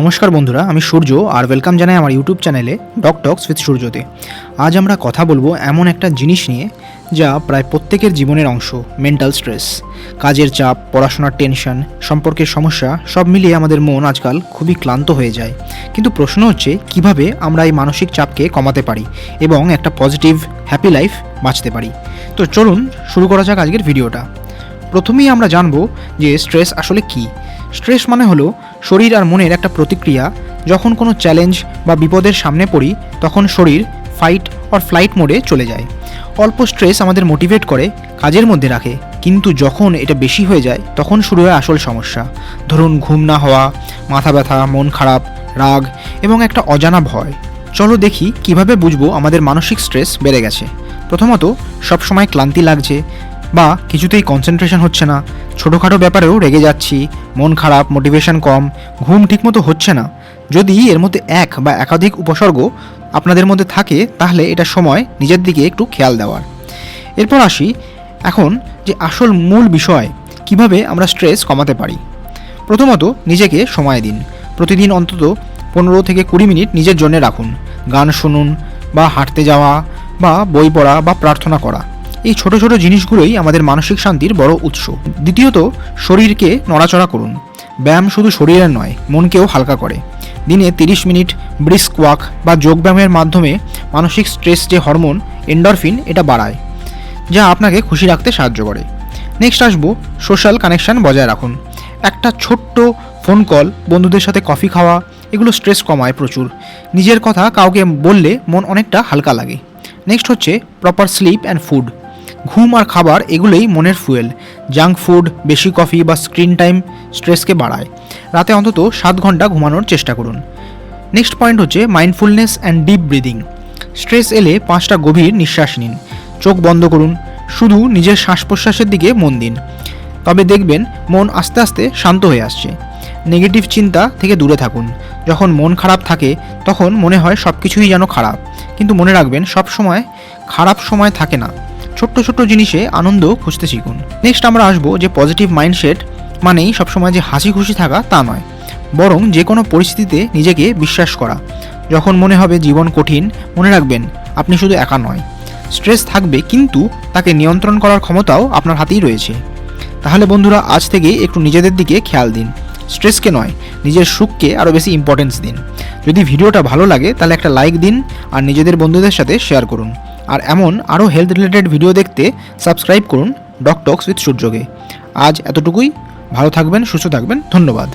নমস্কার বন্ধুরা, আমি সূর্য আর ওয়েলকাম জানাই আমার ইউটিউব চ্যানেলে ডক টক্স উইথ সূর্যতে। আজ আমরা কথা বলব এমন একটা জিনিস নিয়ে, যা প্রায় প্রত্যেকের জীবনের অংশ মেন্টাল স্ট্রেস কাজের চাপ, পড়াশোনার টেনশন সম্পর্কের সমস্যা, সব মিলিয়ে আমাদের মন আজকাল খুবই ক্লান্ত হয়ে যায়। কিন্তু প্রশ্ন হচ্ছে, কীভাবে আমরা এই মানসিক চাপকে কমাতে পারি এবং একটা পজিটিভ হ্যাপি লাইফ বাঁচতে পারি? তো চলুন, শুরু করা যাক আজকের ভিডিওটা প্রথমেই আমরা জানব যে স্ট্রেস আসলে কী। স্ট্রেস মানে হলো শরীর আর মনের একটা প্রতিক্রিয়া। যখন কোনো চ্যালেঞ্জ বা বিপদের সামনে পড়ি, তখন শরীর ফাইট অর ফ্লাইট মোডে চলে যায়। অল্প স্ট্রেস আমাদের মোটিভেট করে, কাজের মধ্যে রাখে। কিন্তু যখন এটা বেশি হয়ে যায়, তখন শুরু হয় আসল সমস্যা। ধরুন ঘুম না হওয়া, মাথা ব্যথা, মন খারাপ, রাগ এবং একটা অজানা ভয়। চলো দেখি কীভাবে বুঝব আমাদের মানসিক স্ট্রেস বেড়ে গেছে। প্রথমত, সবসময় ক্লান্তি লাগছে বা কিছুতেই কনসেন্ট্রেশন হচ্ছে না। ছোটোখাটো ব্যাপারেও রেগে যাচ্ছি। মন খারাপ মোটিভেশন কম, ঘুম ঠিকমতো হচ্ছে না। যদি এর মধ্যে এক বা একাধিক উপসর্গ আপনাদের মধ্যে থাকে, তাহলে এটা সময় নিজের দিকে একটু খেয়াল দেওয়ার। এরপর আসি এখন যে আসল মূল বিষয়, কীভাবে আমরা স্ট্রেস কমাতে পারি। প্রথমত, নিজেকে সময় দিন। প্রতিদিন অন্তত পনেরো থেকে কুড়ি মিনিট নিজের জন্য রাখুন। গান শুনুন বা হাঁটতে যাওয়া বা বই পড়া বা প্রার্থনা করা। এই ছোট ছোট জিনিসগুলোই আমাদের মানসিক শান্তির বড় উৎস। দ্বিতীয়ত, শরীরকে নড়াচড়া করুন। ব্যায়াম শুধু শরীরের নয়, মনকেও হালকা করে। দিনে তিরিশ মিনিট ব্রিস্ক ওয়াক বা যোগব্যায়ামের মাধ্যমে মানসিক স্ট্রেস যে হরমোন এন্ডরফিন এটা বাড়ায়, যা আপনাকে খুশি রাখতে সাহায্য করে। নেক্সট আসব সোশ্যাল কানেকশন বজায় রাখুন। একটা ছোট্ট ফোন কল বন্ধুদের সাথে কফি খাওয়া, এগুলো স্ট্রেস কমায় প্রচুর। নিজের কথা কাউকে বললে মন অনেকটা হালকা লাগে। নেক্সট হচ্ছে প্রপার স্লিপ অ্যান্ড ফুড ঘুম আর খাবার এগুলোই মনের ফুয়েল। জাঙ্ক ফুড, বেশি কফি বা স্ক্রিন টাইম স্ট্রেসকে বাড়ায়। রাতে অন্তত সাত ঘণ্টা ঘুমানোর চেষ্টা করুন। নেক্সট পয়েন্ট হচ্ছে mindfulness and deep breathing. Stress এলে পাঁচটা গভীর নিঃশ্বাস নিন। চোখ বন্ধ করুন। শুধু নিজের শ্বাস প্রশ্বাসের দিকে মন দিন। তবে দেখবেন মন আস্তে আস্তে শান্ত হয়ে আসছে। নেগেটিভ চিন্তা থেকে দূরে থাকুন। যখন মন খারাপ থাকে, তখন মনে হয় সব কিছুই যেন খারাপ। কিন্তু মনে রাখবেন সব সময় খারাপ সময় থাকে না। ছোট্ট ছোট্ট জিনিসে আনন্দ খুঁজতে শিখুন। নেক্সট আমরা আসব যে পজিটিভ মাইন্ডসেট মানেই সবসময় যে হাসি খুশি থাকা তা নয়, বরং যে কোনো পরিস্থিতিতে নিজেকে বিশ্বাস করা। যখন মনে হবে জীবন কঠিন, মনে রাখবেন আপনি শুধু একা নয়। স্ট্রেস থাকবে কিন্তু তাকে নিয়ন্ত্রণ করার ক্ষমতাও আপনার হাতেই রয়েছে। তাহলে বন্ধুরা, আজ থেকে একটু নিজেদের দিকে খেয়াল দিন। স্ট্রেসকে নয়, নিজের সুখকে আরও বেশি ইম্পর্টেন্স দিন। যদি ভিডিওটা ভালো লাগে, তাহলে একটা লাইক দিন আর নিজেদের বন্ধুদের সাথে শেয়ার করুন। আর এমন আরও হেলথ রিলেটেড ভিডিও দেখতে সাবস্ক্রাইব করুন ডক টক্স উইথ সূর্যকে আজ এতটুকুই। ভালো থাকবেন, সুস্থ থাকবেন। ধন্যবাদ।